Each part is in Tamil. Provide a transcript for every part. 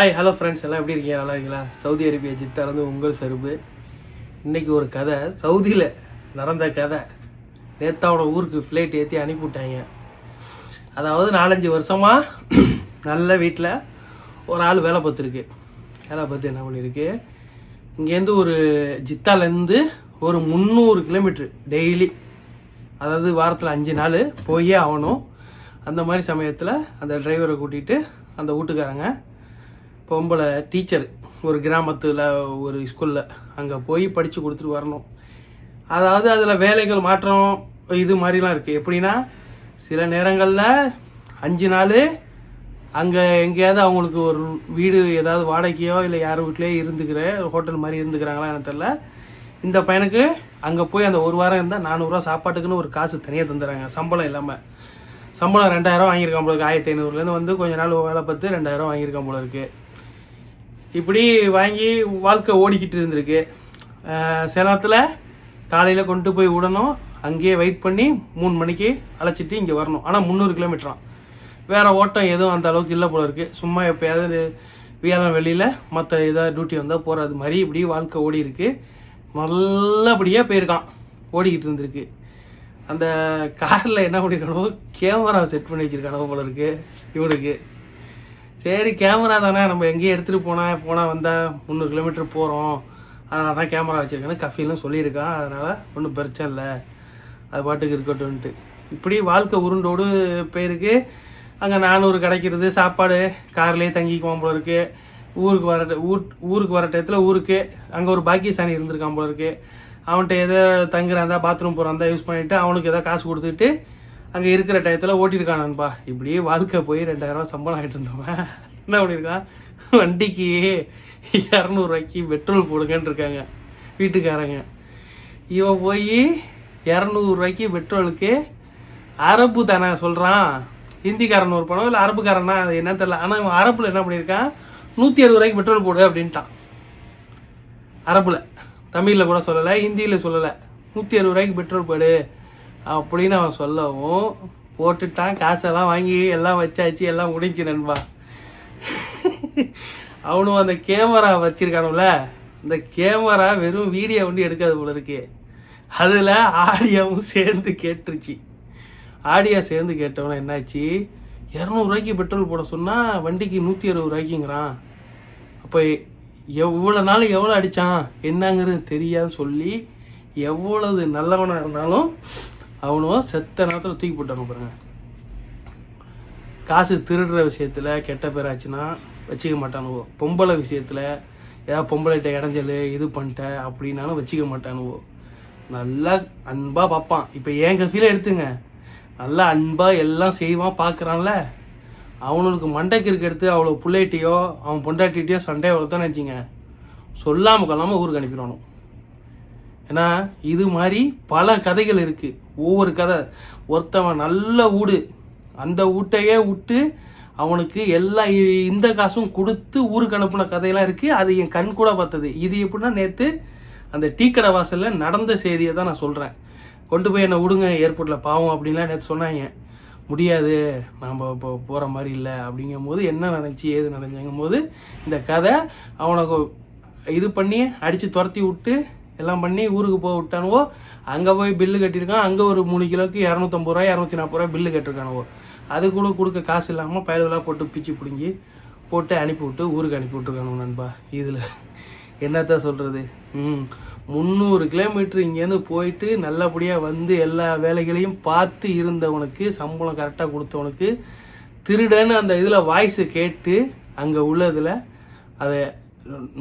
ஹாய் ஹலோ ஃப்ரெண்ட்ஸ் எல்லாம் எப்படி இருக்கீங்க? நல்லா இருக்கீங்களா? சவுதி அரேபியா ஜித்தாலேருந்து உங்கள் சருப்பு. இன்றைக்கி ஒரு கதை. சவுதியில் நடந்த கதை. நேத்தாவோட ஊருக்கு ஃப்ளைட் ஏற்றி அனுப்பிவிட்டாங்க. அதாவது நாலஞ்சு வருஷமாக நல்ல வீட்டில் ஒரு ஆள் வேலை பார்த்துருக்கு. வேலை பார்த்து என்ன பண்ணியிருக்கு? இங்கேருந்து ஒரு ஜித்தாலேருந்து ஒரு முந்நூறு கிலோமீட்ரு டெய்லி அதாவது வாரத்தில் அஞ்சு நாள் போயே ஆகணும். அந்த மாதிரி சமயத்தில் அந்த டிரைவரை கூட்டிகிட்டு அந்த வீட்டுக்காரங்க பொம்பளை டீச்சர் ஒரு கிராமத்தில் ஒரு ஸ்கூலில் அங்கே போய் படித்து கொடுத்துட்டு வரணும். அதாவது அதில் வேலைகள் மாற்றம் இது மாதிரிலாம் இருக்குது எப்படின்னா சில நேரங்களில் அஞ்சு நாள் அங்கே எங்கேயாவது அவங்களுக்கு ஒரு வீடு ஏதாவது வாடகையோ இல்லை யார் வீட்லேயோ இருந்துக்கிற ஹோட்டல் மாதிரி இருந்துக்கிறாங்களா எனக்கு தெரில இந்த பையனுக்கு அங்கே போய் அந்த ஒரு வாரம் இருந்தால் நானூறுரூவா சாப்பாட்டுக்குன்னு ஒரு காசு தனியாக தந்துடுறாங்க. சம்பளம் இல்லாமல் சம்பளம் ரெண்டாயிரம் வாங்கியிருக்கான் போல இருக்குது ஆயிரத்தி ஐநூறுலேருந்து வந்து கொஞ்ச நாள் வேலை பார்த்து ரெண்டாயிரம் வாங்கியிருக்கான் போல இருக்குது இப்படி வாங்கி வாழ்க்கை ஓடிக்கிட்டு இருந்திருக்கு. அஹ் சில நேரத்தில் காலையில் கொண்டு போய் விடணும். அங்கேயே வெயிட் பண்ணி மூணு மணிக்கு அழைச்சிட்டு இங்கே வரணும். ஆனால் முந்நூறு கிலோமீட்டரான் வேறு ஓட்டம் எதுவும் அந்த அளவுக்கு இல்லை போல இருக்குது சும்மா எப்போயாவது வியாழன் வெளியில் மற்ற ஏதாவது டியூட்டி வந்தால் போகிறது மாதிரி இப்படி வாழ்க்கை ஓடி இருக்கு. நல்லபடியாக போயிருக்கான். ஓடிக்கிட்டு இருந்திருக்கு. அந்த காரில் என்ன பண்ணிருக்கானோ கேமரா செட் பண்ணி வச்சுருக்கானோ போல இருக்கு இவனுக்கு. சரி கேமரா தானே. நம்ம எங்கேயும் எடுத்துகிட்டு போனால் போனால் வந்தால் முந்நூறு கிலோமீட்டர் போகிறோம் அதனால தான் கேமரா வச்சுருக்கேன்னு கஃபீலும் சொல்லியிருக்கான் அதனால் ஒன்றும் பிரச்சனை இல்லை. அது பாட்டுக்கு இருக்கட்டும்ன்ட்டு. இப்படி வாழ்க்கை உருண்டோடு போயிருக்கு. அங்கே நானூறு கிடைக்கிறது சாப்பாடு கார்லேயே தங்கிக்குவான் போல இருக்கு. ஊருக்கு வர ஊர் ஊருக்கு வர டயத்தில் ஊருக்கு. அங்கே ஒரு பாக்கியசாணி இருந்திருக்கான் போல இருக்கு. அவன்கிட்ட எதோ தங்குறாந்தா பாத்ரூம் போகிறாந்தா யூஸ் பண்ணிவிட்டு அவனுக்கு ஏதோ காசு கொடுத்துட்டு அங்கே இருக்கிற டயத்தில் ஓட்டியிருக்கானுப்பா இப்படியே வாழ்க்கை போய் ரெண்டாயிரம் சம்பளம் ஆகிட்டு இருந்தவன். என்ன பண்ணியிருக்கான்? வண்டிக்கு இரநூறுவாய்க்கு பெட்ரோல் போடுங்கன்னு இருக்காங்க. வீட்டுக்காரங்க. இவன் போய் இரநூறுவாய்க்கு பெட்ரோலுக்கு அரபு தானே சொல்கிறான் ஹிந்திக்காரன் ஒரு பணம் இல்லை அரபுக்காரனா அது என்ன தெரியல. ஆனால் இவன் அரபில் என்ன பண்ணியிருக்கான்? நூற்றி அறுபது ரூபாய்க்கு பெட்ரோல் போடு அப்படின்ட்டான். அரப்பில் தமிழில் கூட சொல்லலை ஹிந்தியில் சொல்லலை. நூற்றி அறுபது ரூபாய்க்கு பெட்ரோல் போடு. அப்படின்னு அவன் சொல்லவும் போட்டுட்டான். காசெல்லாம் வாங்கி எல்லாம் வச்சாச்சு. எல்லாம் முடிஞ்சு நண்பா. அவனும் அந்த கேமரா வச்சிருக்கானுல இந்த கேமரா வெறும் வீடியோ வந்து எடுக்காது போல இருக்கு. அதில் ஆடியோவும் சேர்ந்து கேட்டுருச்சு. ஆடியோ சேர்ந்து கேட்டவன என்னாச்சு? இரநூறுவாய்க்கு பெட்ரோல் போட சொன்னால் வண்டிக்கு நூற்றி அறுபது ரூபாய்க்குங்கிறான். அப்போ எவ்வளோ நாள் எவ்வளோ அடித்தான் என்னங்கிறது தெரியாதுன்னு சொல்லி எவ்வளவு நல்லவனாக இருந்தாலும் அவனும் செத்த நேரத்தில் தூக்கி போட்டானு பாருங்க. காசு திருடுற விஷயத்தில் கெட்ட பேர் ஆச்சுன்னா வச்சுக்க மாட்டானுவோ. பொம்பளை விஷயத்தில் ஏதாவது பொம்பளைகிட்ட இடைஞ்சல் இது பண்ணிட்ட அப்படின்னாலும் வச்சுக்க மாட்டானுவோ. நல்லா அன்பாக பார்ப்பான். இப்போ என் கஃபில எடுத்துங்க. நல்லா அன்பாக எல்லாம் செய்வான் பார்க்குறான்ல. அவனுக்கு மண்டைக்கு இருக்க எடுத்து அவ்வளோ பிள்ளைகிட்டையோ அவன் பொண்டாட்டிகிட்டையோ சண்டையை வளர்த்தான்னு வச்சுங்க. சொல்லாமல் கொள்ளாமல் ஊருக்கு அனுப்பிடுவானோ ஏன்னா இது மாதிரி பல கதைகள் இருக்குது ஒவ்வொரு கதை. ஒருத்தவன் நல்ல வீடு அந்த வீட்டையே விட்டு அவனுக்கு எல்லா இ- இந்த காசும் கொடுத்து ஊருக்கு அனுப்பின கதையெல்லாம் இருக்குது அது என் கண் கூட பார்த்தது. இது எப்படின்னா நேற்று அந்த டீ கடை வாசலில் நடந்த செய்தியை தான் நான் சொல்கிறேன் கொண்டு போய் என்னை விடுங்க ஏர்போர்ட்டில் பாவம் அப்படின்லாம் நேற்று சொன்னாங்க. முடியாது. நாம் இப்போ போகிற மாதிரி இல்லை அப்படிங்கும் போது என்ன நடந்துச்சு ஏது நடந்துச்சுங்கும் போது இந்த கதை அவனுக்கு இது பண்ணி அடித்து துரத்தி விட்டு எல்லாம் பண்ணி ஊருக்கு போக விட்டானுவோ அங்கே போய் பில்லு கட்டியிருக்கான் அங்கே ஒரு மூணு கிலோக்கு இரநூத்தம்பது ரூபா இரநூத்தி நாற்பது ரூபா பில்லு கட்டிருக்கானுவோ. அது கூட கொடுக்க காசு இல்லாமல் பயிர்களாக போட்டு பிச்சு பிடுங்கி போட்டு அனுப்பி விட்டு ஊருக்கு அனுப்பி விட்டுருக்கானு நண்பா இதில். என்னத்த சொல்கிறது ம் முந்நூறு கிலோமீட்டர் இங்கேருந்து போயிட்டு நல்லபடியாக வந்து எல்லா வேலைகளையும் பார்த்து இருந்தவனுக்கு சம்பளம் கரெக்டாக கொடுத்தவனுக்கு திருடன்னு அந்த இதில் வாய்ஸை கேட்டு அங்கே உள்ளதில் அதை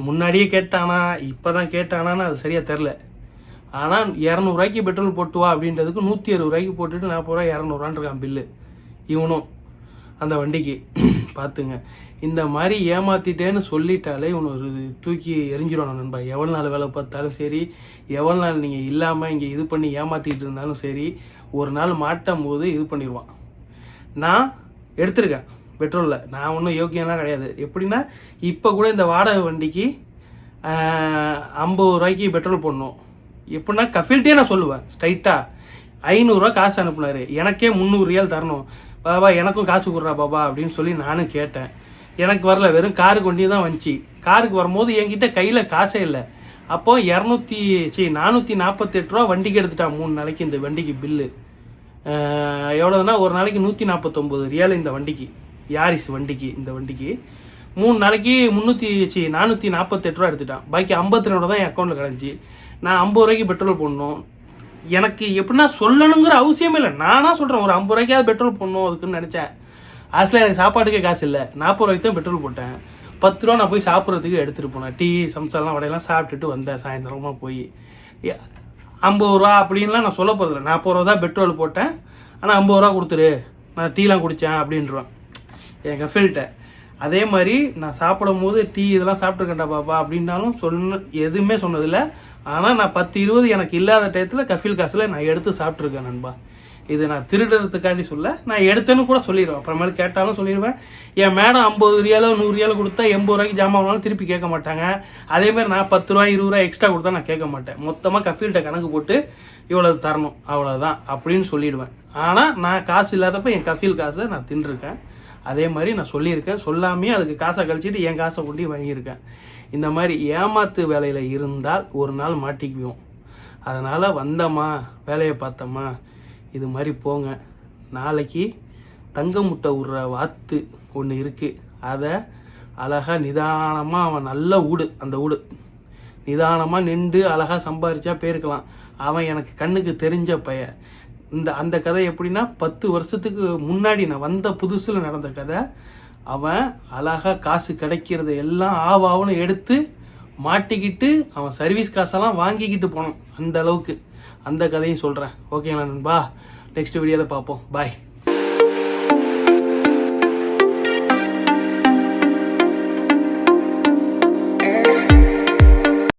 முன்னாடியே கேட்டானா இப்போ தான் கேட்டானான்னு அது சரியாக தெரில ஆனால் இரநூறுவாய்க்கு பெட்ரோல் போட்டு வா அப்படின்றதுக்கு நூற்றி அறுபது ரூபாய்க்கு போட்டுட்டு நாற்பது ரூபா இரநூறுவான் இருக்கான் பில்லு இவனும் அந்த வண்டிக்கு. பார்த்துங்க. இந்த மாதிரி ஏமாத்திட்டேன்னு சொல்லிட்டாலே இவன் ஒரு தூக்கி எரிஞ்சிடணும் நண்பா. எவ்வளோ நாள் வேலை பார்த்தாலும் சரி எவ்வளோ நாள் நீங்கள் இல்லாமல் இங்கே இது பண்ணி ஏமாற்றிட்டு இருந்தாலும் சரி ஒரு நாள் மாட்டும் போது இது பண்ணிடுவான் நான் எடுத்திருக்கேன். பெட்ரோலில். நான் ஒன்றும் யோக்கியம்லாம் கிடையாது. எப்படின்னா இப்போ கூட இந்த வாடகை வண்டிக்கு ஐம்பது ரூபாய்க்கு பெட்ரோல் போடணும். எப்படின்னா கஃபில்ட்டே நான் சொல்லுவேன் ஸ்ட்ரைட்டாக ஐநூறுரூவா காசு அனுப்புனார். எனக்கே முந்நூறு ரியால் தரணும். பாபா எனக்கும் காசு கொடுறா பாபா அப்படின்னு சொல்லி நானும் கேட்டேன். எனக்கு வரல வெறும் காருக்கு வண்டி தான் வந்துச்சு. காருக்கு வரும்போது என்கிட்ட கையில் காசே இல்லை. அப்போது இரநூத்தி சி நானூற்றி நாற்பத்தெட்டு ரூபா வண்டிக்கு எடுத்துட்டான் மூணு நாளைக்கு இந்த வண்டிக்கு பில்லு. எவ்வளோதுன்னா ஒரு நாளைக்கு நூற்றி நாற்பத்தொம்போது ரியால் இந்த வண்டிக்கு. யாரிஸ் வண்டிக்கு இந்த வண்டிக்கு. மூணு நாளைக்கு முந்நூற்றி சி நானூற்றி நாற்பத்தெட்டு ரூபா எடுத்துட்டான். பாக்கி ஐம்பத்தி ரெண்டு தான் என் அக்கௌண்ட்டில் கிடஞ்சி. நான் ஐம்பது ரூபாய்க்கு பெட்ரோல் போடணும். எனக்கு எப்படின்னா சொல்லணுங்கிற அவசியமே இல்லை. நானாக சொல்கிறேன் ஒரு ஐம்பது ரூபாய்க்காவது பெட்ரோல் போடணும் அதுக்குன்னு நினச்சேன். ஆக்சுவலாக எனக்கு சாப்பாட்டுக்கே காசு இல்லை. நாற்பது ரூபாய்க்கு தான் பெட்ரோல் போட்டேன். பத்து ரூபா நான் போய் சாப்பிட்றதுக்கு எடுத்துகிட்டு போனேன். டீ சம்சாலாம் வடையெல்லாம் சாப்பிட்டுட்டு வந்தேன் சாயந்தரமாக போய். ஐம்பது ரூபா அப்படின்லாம் நான் சொல்ல போகிறதில்ல நாற்பது ரூபா தான் பெட்ரோல் போட்டேன். ஆனால் ஐம்பது ரூபா கொடுத்துரு. நான் டீலாம் குடித்தேன் அப்படின்றான். என் கஃபில்கிட்ட அதே மாதிரி நான் சாப்பிடும் போது டீ இதெல்லாம் சாப்பிட்ருக்கேன்டா பாப்பா அப்படின்னாலும் சொன்ன எதுவுமே சொன்னதில்லை. ஆனால் நான் பத்து இருபது எனக்கு இல்லாத டயத்தில் கஃபில் காசில் நான் எடுத்து சாப்பிட்ருக்கேன் நண்பா. இது நான் திருடுறதுக்காண்டி சொல்ல நான் எடுத்தேன்னு கூட சொல்லிடுவேன். அப்புறமேல கேட்டாலும் சொல்லிடுவேன். என் மேடம் ஐம்பது ரியாலோ நூறு ரியாலோ கொடுத்தா எண்பது ரூபாய்க்கு ஜாமான் வாங்கினாலும் திருப்பி கேட்க மாட்டாங்க. அதேமாதிரி நான் பத்து ரூபா இருபது ரூபா எக்ஸ்ட்ரா கொடுத்தா நான் கேட்க மாட்டேன். மொத்தமாக கஃபீல்கிட்ட கணக்கு போட்டு இவ்வளவு தரணும் அவ்வளோதான் அப்படின்னு சொல்லிடுவேன். ஆனால் நான் காசு இல்லாதப்ப என் கஃபீல் காசை நான் தின்றுருக்கேன். அதே மாதிரி நான் சொல்லியிருக்கேன். சொல்லாமே அதுக்கு காசை கழிச்சிட்டு என் காசை கொண்டு வாங்கியிருக்கேன். இந்த மாதிரி ஏமாத்து வேலையில் இருந்தால் ஒரு நாள் மாட்டிக்குவோம். அதனால் வந்தோமா வேலையை பார்த்தோமா இது மாதிரி போங்க. நாளைக்கு தங்க முட்டை விடுற வாத்து ஒன்று இருக்குது அதை அழகாக நிதானமாக அவன் நல்ல ஊடு அந்த ஊடு நிதானமாக நின்று அழகாக சம்பாரிச்சா போயிருக்கலாம். அவன் எனக்கு கண்ணுக்கு தெரிஞ்ச பையன் இந்த அந்த கதை எப்படின்னா பத்து வருஷத்துக்கு முன்னாடி நான் வந்த புதுசில் நடந்த கதை. அவன் அழகாக காசு கிடைக்கிறத எல்லாம் ஆவாவுன்னு எடுத்து மாட்டிக்கிட்டு அவன் சர்வீஸ் காசெல்லாம் வாங்கிக்கிட்டு போனான். அந்த அளவுக்கு. அந்த கதையும் சொல்கிறேன் ஓகேங்களா நண்பா. நெக்ஸ்ட் வீடியோவில் பார்ப்போம். பாய்